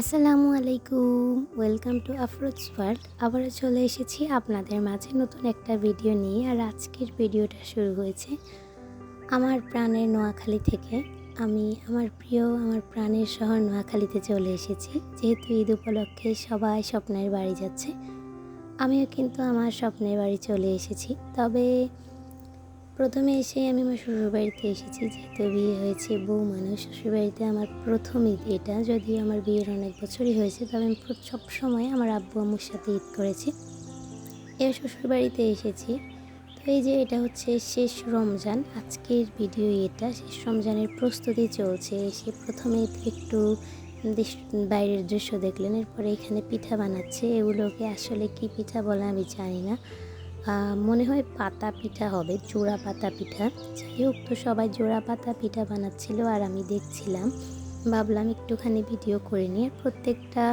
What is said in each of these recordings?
আসসালামু আলাইকুম। Welcome to Afroz world আবারও চলে এসেছি আপনাদের মাঝে নতুন একটা ভিডিও নিয়ে। আর আজকের ভিডিওটা শুরু হয়েছে আমার প্রাণের নোয়াখালী থেকে। আমি আমার প্রিয় আমার প্রাণের শহর নোয়াখালীতে চলে এসেছি। যেহেতু ঈদ উপলক্ষে সবাই স্বপ্নের বাড়ি যাচ্ছে, আমিও কিন্তু আমার স্বপ্নের বাড়ি চলে এসেছি। তবে প্রথমে এসে আমি আমার শ্বশুরবাড়িতে এসেছি, যেহেতু বিয়ে হয়েছে, বউ মানুষ, শ্বশুরবাড়িতে আমার প্রথম ঈদ এটা। যদিও আমার বিয়ের অনেক বছরই হয়েছে, তবে আমি সব সময় আমার আব্বু আম্মুর সাথে ঈদ করেছি। এ শ্বশুরবাড়িতে এসেছি। তো এই যে এটা হচ্ছে শেষ রমজান, আজকের ভিডিও এটা। শেষ রমজানের প্রস্তুতি চলছে, এসে প্রথমে একটু বাইরের দৃশ্য দেখলেন, এরপরে এখানে পিঠা বানাচ্ছে। এগুলোকে আসলে কি পিঠা বলে আমি জানি না। মনে হয় পাতা পিঠা হবে, জোড়া পাতা পিঠা। যাই হোক তো সবাই জোড়া পাতা পিঠা বানাচ্ছিল আর আমি দেখছিলাম। ভাবলাম একটুখানি ভিডিও করে নিয়ে প্রত্যেকটা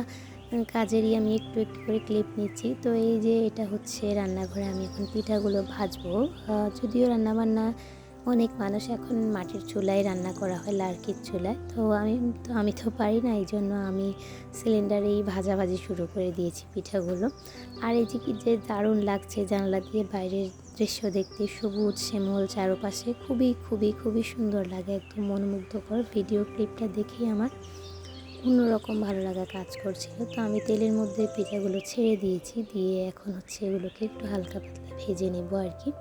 কাজেরই আমি একটু একটু করে ক্লিপ নিচ্ছি। তো এই যে এটা হচ্ছে রান্নাঘরে আমি এখন পিঠাগুলো ভাজবো। যদিও রান্নাবান্না অনেক মানুষ এখন মাটির চুলায় রান্না করা হয়, লার্কির চুলায়। তো আমি তো আমি তো পারি না, এই জন্য আমি সিলিন্ডারেই ভাজাভাজি শুরু করে দিয়েছি পিঠাগুলো। আর এই যে কি যে দারুণ লাগছে জানলা দিয়ে বাইরের দৃশ্য দেখতে, সবুজ শ্যামল চারপাশে, খুবই খুবই খুবই সুন্দর লাগে, একদম মনোমুগ্ধকর। ভিডিও ক্লিপটা দেখেই আমার অন্যরকম ভালো লাগা কাজ করছিল। তো আমি তেলের মধ্যে পিঠাগুলো ছেড়ে দিয়েছি, দিয়ে এখন হচ্ছে এগুলোকে একটু হালকা পাতলা ভেজে নেব আর কি।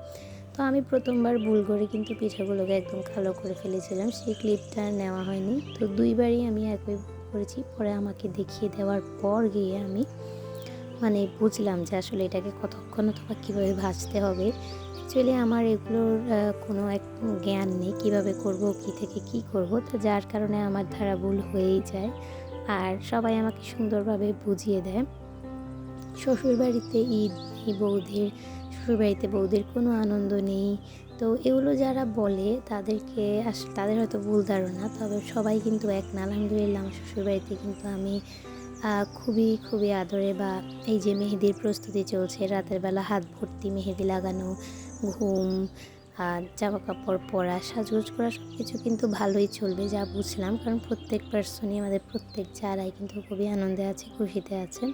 তো আমি প্রথমবার ভুল করে কিন্তু পিঠাগুলোকে একদম কালো করে ফেলেছিলাম, সেই ক্লিপটা নেওয়া হয়নি। তো দুইবারই আমি একই করেছি, পরে আমাকে দেখিয়ে দেওয়ার পর গিয়ে আমি মানে বুঝলাম যে আসলে এটাকে কতক্ষণ অথবা কীভাবে ভাজতে হবে। অ্যাকচুয়ালি আমার এগুলোর কোনো এক জ্ঞান নেই, কীভাবে করব, কী থেকে কি করব, তো যার কারণে আমার ধারা ভুল হয়েই যায়। আর সবাই আমাকে সুন্দরভাবে বুঝিয়ে দেয়। শ্বশুরবাড়িতে ঈদ এই বৌদির, শ্বশুরবাড়িতে বৌদির কোনো আনন্দ নেই। তো এগুলো যারা বলে তাদেরকে তাদের হয়তো ভুল ধারণা, তবে সবাই কিন্তু এক না। আলহামদুলিল্লাহ আমার শ্বশুরবাড়িতে কিন্তু আমি খুবই খুবই আদরে বা এই যে মেহেদির প্রস্তুতি চলছে, রাতের বেলা হাত ভর্তি, মেহেদি লাগানো, ঘুম আর জামা কাপড় পরা, সাজগোজ করা সব কিছু কিন্তু ভালোই চলবে, যা বুঝলাম। কারণ প্রত্যেক পার্সনই আমাদের প্রত্যেক যারাই কিন্তু খুবই আনন্দে আছে, খুশিতে আছে।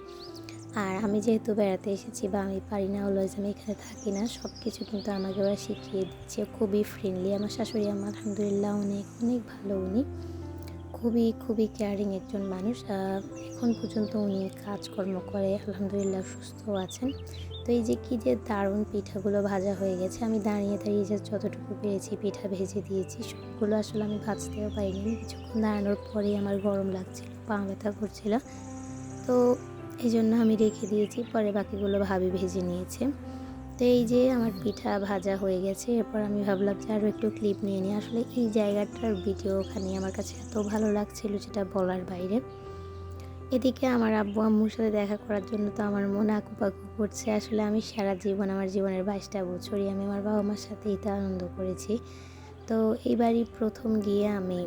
আর আমি যেহেতু বেড়াতে এসেছি বা আমি পারি না অলওয়েজ আমি এখানে থাকি না সব কিছু কিন্তু আমাকে ওরা শিখিয়ে দিচ্ছে। খুবই ফ্রেন্ডলি আমার শাশুড়ি আমার আলহামদুলিল্লাহ অনেক অনেক ভালো উনি। খুবই খুবই কেয়ারিং একজন মানুষ। এখন পর্যন্ত উনি কাজকর্ম করে, আলহামদুলিল্লাহ সুস্থ আছেন। তো এই যে কী যে দারুণ পিঠাগুলো ভাজা হয়ে গেছে, আমি দাঁড়িয়ে দাঁড়িয়ে যে যতটুকু পেরেছি পিঠা ভেজে দিয়েছি। সবগুলো আসলে আমি ভাজতেও পারিনি। কিছুক্ষণ দাঁড়ানোর পরেই আমার গরম লাগছিল, পা ব্যথা করছিল। তো এই জন্য আমি রেখে দিয়েছি, পরে বাকিগুলো ভাবি ভেজে নিয়েছে। তো এই যে আমার পিঠা ভাজা হয়ে গেছে, এরপর আমি ভাবলাম যে আরও একটু ক্লিপ নিয়ে নিই। আসলে এই জায়গাটার ভিডিও ওখানে আমার কাছে এত ভালো লাগছিল যেটা বলার বাইরে। এদিকে আমার আব্বু আম্মুর সাথে দেখা করার জন্য তো আমার মন আকুপাকু করছে। আসলে আমি সারা জীবন আমার জীবনের বাইশটা বছরই আমি আমার বাবা মার সাথে তো আনন্দ করেছি। তো এইবারই প্রথম গিয়ে আমি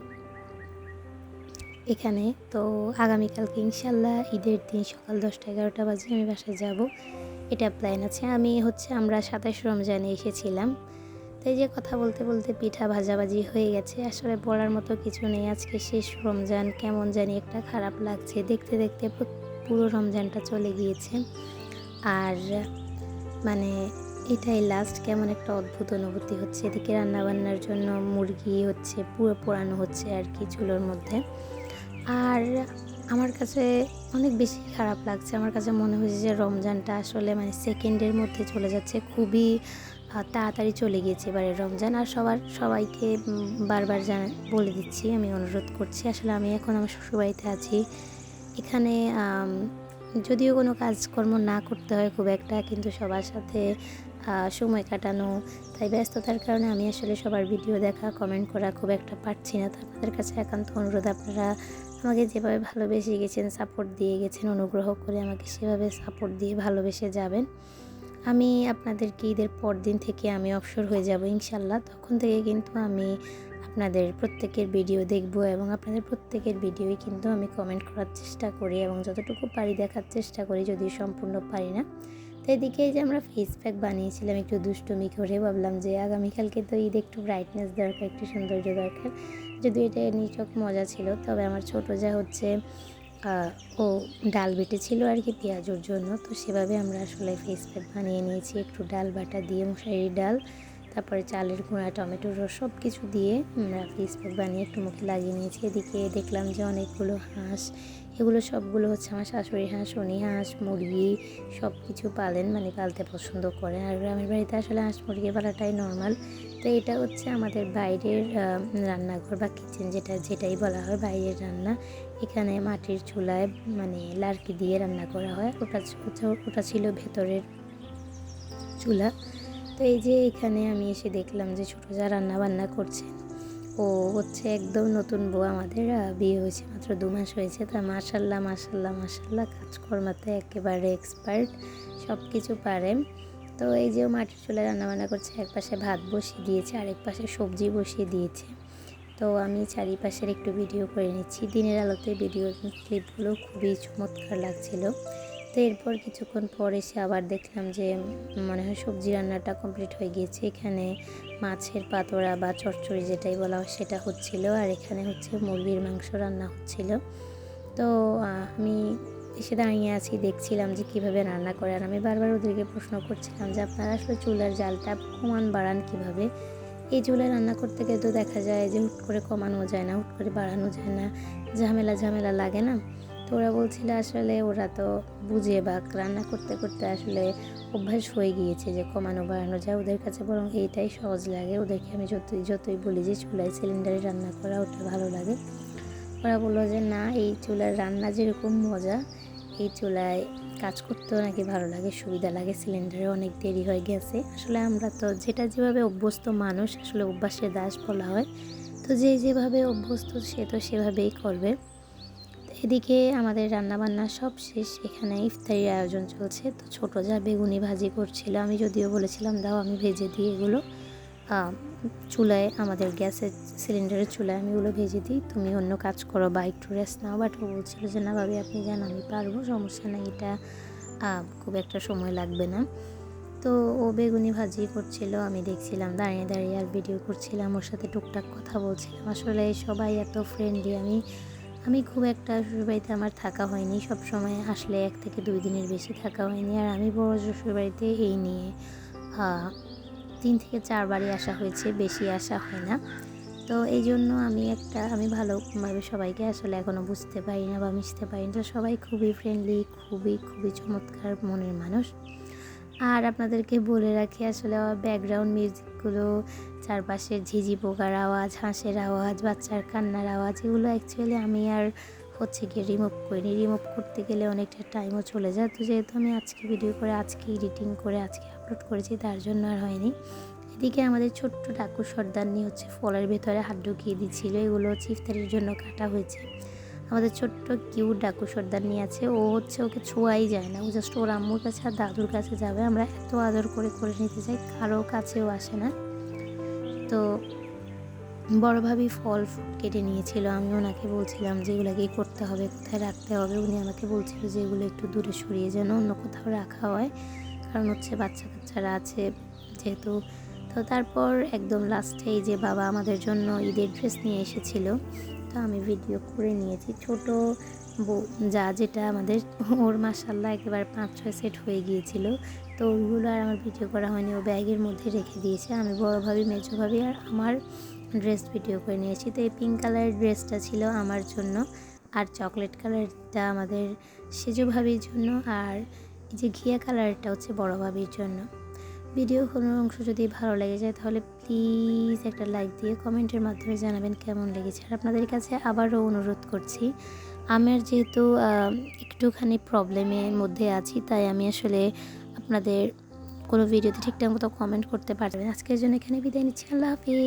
এখানে। তো আগামীকালকে ইনশাল্লাহ ঈদের দিন সকাল দশটা এগারোটা বাজে আমি বাসায় যাব। এটা প্ল্যান আছে। আমি হচ্ছে, আমরা সাতাশ রমজানে এসেছিলাম। তাই যে কথা বলতে বলতে পিঠা ভাজাভাজি হয়ে গেছে। আসলে বলার মতো কিছু নেই। আজকে শেষ রমজান। কেমন জানি একটা খারাপ লাগছে। দেখতে দেখতে পুরো রমজানটা চলে গিয়েছে। আর মানে এটাই লাস্ট কেমন একটা অদ্ভুত অনুভূতি হচ্ছে। এদিকে রান্নাবান্নার জন্য মুরগি হচ্ছে, পুরো পোড়ানো হচ্ছে আর কি চুলোর মধ্যে। আর আমার কাছে অনেক বেশি খারাপ লাগছে। আমার কাছে মনে হয়েছে যে রমজানটা আসলে মানে সেকেন্ডের মধ্যে চলে যাচ্ছে। খুবই তাড়াতাড়ি চলে গিয়েছে এবারে রমজান। আর সবার, সবাইকে বারবার জানা, বলে দিচ্ছি, আমি অনুরোধ করছি। আসলে আমি এখন আমার শ্বশুরবাড়িতে আছি। এখানে যদিও কোনো কাজকর্ম না করতে হয় খুব একটা, কিন্তু সবার সাথে সময় কাটানো, তাই ব্যস্ততার কারণে আমি আসলে সবার ভিডিও দেখা কমেন্ট করা খুব একটা পারছি না। তো আপনাদের কাছে একান্ত অনুরোধ, আপনারা আমাকে যেভাবে ভালোবেসে গেছেন সাপোর্ট দিয়ে গেছেন, অনুগ্রহ করে আমাকে সেভাবে সাপোর্ট দিয়ে ভালোবেসে যাবেন। আমি আপনাদেরকে ঈদের পর দিন থেকে আমি অবসর হয়ে যাব ইনশাল্লাহ। তখন থেকে কিন্তু আমি আপনাদের প্রত্যেকের ভিডিও দেখব এবং আপনাদের প্রত্যেকের ভিডিওই কিন্তু আমি কমেন্ট করার চেষ্টা করি এবং যতটুকু পারি দেখার চেষ্টা করি, যদিও সম্পূর্ণ পারি না। তো এদিকে যে আমরা ফেস প্যাক বানিয়েছিলাম একটু দুষ্টুমি করে, ভাবলাম যে আগামীকালকে তো ঈদ একটু ব্রাইটনেস দরকার, একটু সৌন্দর্য দরকার। যদি এটা নিচক মজা ছিল, তবে আমার ছোটো যা হচ্ছে ও ডাল বেটেছিল আর কি পেঁয়াজুর জন্য, তো সেভাবে আমরা আসলে ফেস প্যাক বানিয়ে নিয়েছি। একটু ডাল বাটা দিয়ে মশারি ডাল, তারপরে চালের গুঁড়া, টমেটোর রস সব কিছু দিয়ে আমরা ফেস প্যাক বানিয়ে একটু মুখে লাগিয়ে নিয়েছি। এদিকে দেখলাম যে অনেকগুলো হাঁস এগুলো সবগুলো হচ্ছে আমার শাশুড়ি হাঁস উনি হাঁস মুরগি সব কিছু পালেন মানে পালতে পছন্দ করেন আর গ্রামের বাড়িতে আসলে হাঁস মুরগি পালাটাই নর্মাল তো এটা হচ্ছে আমাদের বাইরের রান্নাঘর বা কিচেন যেটা, যেটাই বলা হয় বাইরের রান্না। এখানে মাটির চুলায় মানে লার্কি দিয়ে রান্না করা হয়। ওটা- ওটা ছিল ভেতরের চুলা। তো এই যে এখানে আমি এসে দেখলাম যে ছোটো যা রান্না বান্না করছে ও হচ্ছে একদম নতুন বউ আমাদের বিয়ে হয়েছে মাত্র দু মাস হয়েছে। তা মাশাল্লাহ মাশাল্লাহ মাশাল্লাহ, কাজকর্মাতে একেবারে এক্সপার্ট সব কিছু পারে। তো এই যে মাটির চুলায় রান্না বান্না করছে এক পাশে ভাত বসিয়ে দিয়েছে আরেক পাশে সবজি বসিয়ে দিয়েছে। তো আমি চারিপাশের একটু ভিডিও করে নিচ্ছি। দিনের আলোতে ভিডিও ক্লিপগুলো খুবই চমৎকার লাগছিল। তো এরপর কিছুক্ষণ পর এসে আবার দেখলাম যে মনে হয় সবজি রান্নাটা কমপ্লিট হয়ে গিয়েছে। এখানে মাছের পাতোড়া বা চচ্চড়ি যেটাই বলা হয় সেটা হচ্ছিল, আর এখানে হচ্ছে মুরগির মাংস রান্না হচ্ছিল। তো আমি এসে দাঁড়িয়ে আছি, দেখছিলাম যে কীভাবে রান্না করে। আর আমি বারবার ওদেরকে প্রশ্ন করছিলাম যে, আপনারা আসলে চুলার জালটা কমান বাড়ান কীভাবে? এই চুলায় রান্না করতে গেলে তো দেখা যায় যে হুট করে কমানো যায় না, হুট করে বাড়ানো যায় না, ঝামেলা ঝামেলা লাগে না। তো ওরা বলছিল আসলে ওরা তো বুঝে বা রান্না করতে করতে আসলে অভ্যাস হয়ে গিয়েছে যে কমানো বাড়ানো যায় ওদের কাছে বরং এইটাই সহজ লাগে। ওদেরকে আমি যতই যতই বলি যে চুলায় সিলিন্ডারে রান্না করা ওটা ভালো লাগে। ওরা বলল যে, না, এই চুলার রান্না যেরকম মজা, এই চুলায় কাজ করতেও নাকি ভালো লাগে, সুবিধা লাগে। সিলিন্ডারে অনেক দেরি হয়ে গেছে। আসলে আমরা তো যেটা যেভাবে অভ্যস্ত মানুষ, আসলে অভ্যাসে দাস বলা হয়। তো যে যেভাবে অভ্যস্ত সে তো সেভাবেই করবে। এদিকে আমাদের রান্নাবান্না সব শেষ, এখানে ইফতারির আয়োজন চলছে। তো ছোটো যা বেগুনি ভাজি করছিল, আমি যদিও বলেছিলাম, দাও, আমি ভেজে দিই এগুলো। চুলায়, আমাদের গ্যাসের সিলিন্ডারের চুলায় আমি ওগুলো ভেজে দিই। তুমি অন্য কাজ করো, বা একটু রেস্ট নাও। বাট ও বলছিল যে, না ভাবি, আপনি জান আমি পারব, সমস্যা নেই। এটা খুব একটা সময় লাগবে না। তো ও বেগুনি ভাজি করছিল, আমি দেখছিলাম, দাঁড়িয়ে দাঁড়িয়ে আর ভিডিও করছিলাম, ওর সাথে টুকটাক কথা বলছিলাম। আসলে সবাই এত ফ্রেন্ডলি আমি আমি খুব একটা শ্বশুরবাড়িতে আমার থাকা হয়নি। সব সময় আসলে এক থেকে দুই দিনের বেশি থাকা হয়নি। আর আমি বড় শ্বশুরবাড়িতে এই নিয়ে তিন থেকে চারবারই আসা হয়েছে, বেশি আসা হয় না। তো এই জন্য আমি একটা, আমি ভালোভাবে সবাইকে আসলে এখনও বুঝতে পারি না বা মিশতে পারি না। সবাই খুবই ফ্রেন্ডলি খুবই খুবই চমৎকার মনের মানুষ। আর আপনাদেরকে বলে রাখি, আসলে ব্যাকগ্রাউন্ড মিউজিকগুলো চারপাশের ঝিঝি পোকার আওয়াজ, হাঁসের আওয়াজ, বাচ্চার কান্নার আওয়াজ, এগুলো অ্যাকচুয়ালি আমি আর হচ্ছে গিয়ে রিমুভ করিনি। রিমুভ করতে গেলে অনেকটা টাইমও চলে যায়। তো যেহেতু আমি আজকে ভিডিও করে, আজকে এডিটিং করে, আজকে আপলোড করেছি, তার জন্য আর হয়নি। এদিকে আমাদের ছোট্ট ডাকু নিয়ে হচ্ছে ফলের ভেতরে হাত ঢুকিয়ে দিচ্ছিল। এগুলো হচ্ছে ইফতারির জন্য কাটা হয়েছে। আমাদের ছোট্ট কিউট ডাকু সর্দার নিয়ে আছে। ও হচ্ছে ওকে ছোঁয়াই যায় না। ও জাস্ট ওর আম্মুর কাছে আর দাদুর কাছে যাবে। আমরা এত আদর করে করে নিতে চাই, কারও কাছেও আসে না। তো বড় ভাবি ফল কেটে নিয়েছিল। আমি ওনাকে বলছিলাম যে এগুলো কি করতে হবে, কোথায় রাখতে হবে? উনি আমাকে বলছিল যে এগুলো একটু দূরে সরিয়ে যেন অন্য কোথাও রাখা হয়। কারণ হচ্ছে বাচ্চা কাচ্চারা আছে যেহেতু। তো তারপর একদম লাস্টে এই যে বাবা আমাদের জন্য ঈদের ড্রেস নিয়ে এসেছিল। তো আমি ভিডিও করে নিয়েছি। ছোট যা যেটা আমাদের, ওর মাসাল্লাহ একেবারে পাঁচ, ছয় সেট হয়ে গিয়েছিল। তো ওইগুলো আর আমার ভিডিও করা হয়নি। ও ব্যাগের মধ্যে রেখে দিয়েছে। আমি বড় মেজোভাবে আর আমার ড্রেস ভিডিও করে নিয়েছি। তো এই পিঙ্ক কালারের ড্রেসটা ছিল আমার জন্য। আর চকলেট কালারটা আমাদের সেজো ভাবির জন্য। আর এই যে ঘিয়া কালারটা হচ্ছে বড় ভাবির জন্য। ভিডিও কোনো অংশ যদি ভালো লেগে যায়, তাহলে প্লিজ একটা লাইক দিয়ে কমেন্টের মাধ্যমে জানাবেন কেমন লেগেছে। আর আপনাদের কাছে আবারও অনুরোধ করছি, আমার যেহেতু একটুখানি প্রবলেমের মধ্যে আছি, তাই আমি আসলে আপনাদের কোনো ভিডিওতে ঠিকঠাক মতো কমেন্ট করতে পারবেন আজকের জন্য এখানে বিদায় নিচ্ছি। আল্লাহ হাফিজ।